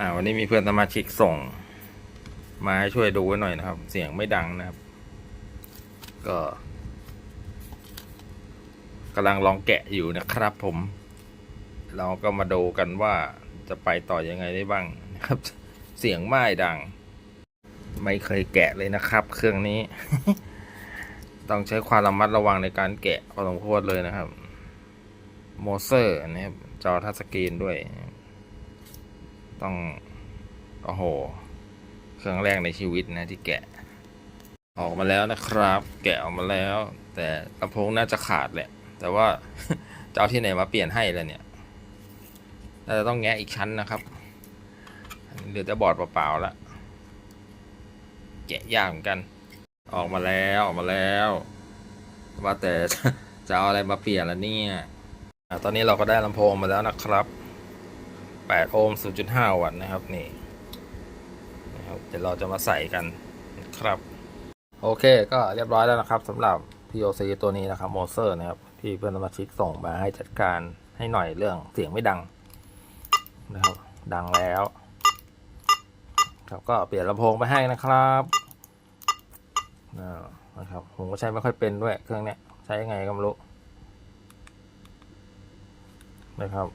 อ่าวันนี้มีเพื่อนสมาชิกส่ง มาให้ช่วยดูไว้หน่อยนะครับ เสียงไม่ดังนะครับ ก็กำลังลองแกะอยู่นะครับผม เราก็มาดูกันว่าจะไปต่อยังไงได้บ้างนะครับ เสียงไม่ดัง ไม่เคยแกะเลยนะครับ เครื่องนี้ ต้องใช้ความระมัดระวังในการแกะพอสมควรเลยนะครับ โมเซอร์นะครับจอทัชสกรีนด้วย ต้องโอ้โหเครื่องแรกในชีวิตนะที่แกะ ออกมาแล้วนะครับ แกะออกมาแล้ว แต่ลำโพงน่าจะขาดแหละ แต่ว่าจะเอาที่ไหนมาเปลี่ยนให้แล้วเนี่ยน่าจะต้องแงะอีกชั้นนะครับเหลือแต่บอร์ดเปล่าๆแล้วแกะยากเหมือนกัน ออกมาแล้วออกมาแล้วว่าแต่จะเอาอะไรมาเปลี่ยนละเนี่ยตอนนี้เราก็ได้ลำโพงมาแล้วนะครับ 8 โอห์ม 0.5 วัตต์นะครับนี่นะครับเดี๋ยวเราจะมาใส่กันครับ โอเคก็เรียบร้อยแล้วนะครับสำหรับ POC ตัวนี้นะครับโมเซอร์นะครับที่เพื่อนสมาชิกส่งมาให้จัดการให้หน่อยเรื่องเสียงไม่ดังนะครับดังแล้วครับก็เปลี่ยนลำโพงไปให้นะครับนะครับผมก็ใช้ไม่ค่อยเป็นด้วยเครื่องเนี้ยใช้ยังไงก็ไม่รู้นะครับ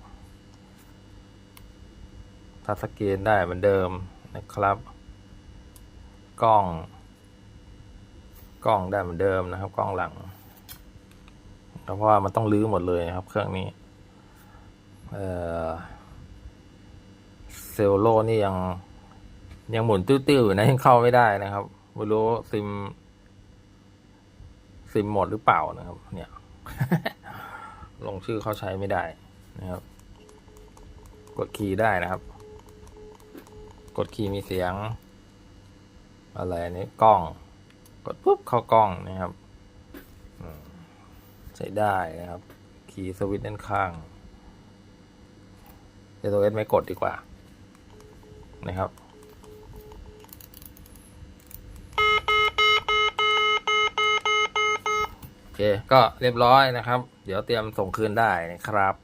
ทัชสกรีนได้เหมือนเดิมนะครับ กล้อง กล้องได้เหมือนเดิมนะครับ กล้องหลังเพราะว่ามันต้องรื้อหมดเลยนะครับ เครื่องนี้เซลโลนี่ยังยังหมุนติ้วๆอยู่นะยังเข้าไม่ได้นะครับไม่รู้ซิม ซิมหมดหรือเปล่านะครับ เนี่ย ลงชื่อเขาใช้ไม่ได้นะครับ กดคีย์ได้นะครับ กดคีย์มีเสียง อะไรนี้กล้อง กดปุ๊บเข้ากล้องนะครับใช้ได้นะครับ คีย์สวิตช์ด้านข้างเอสไม่กดดีกว่า นะครับโอเคก็เรียบร้อยนะครับ เดี๋ยวเตรียมส่งคืนได้นะครับ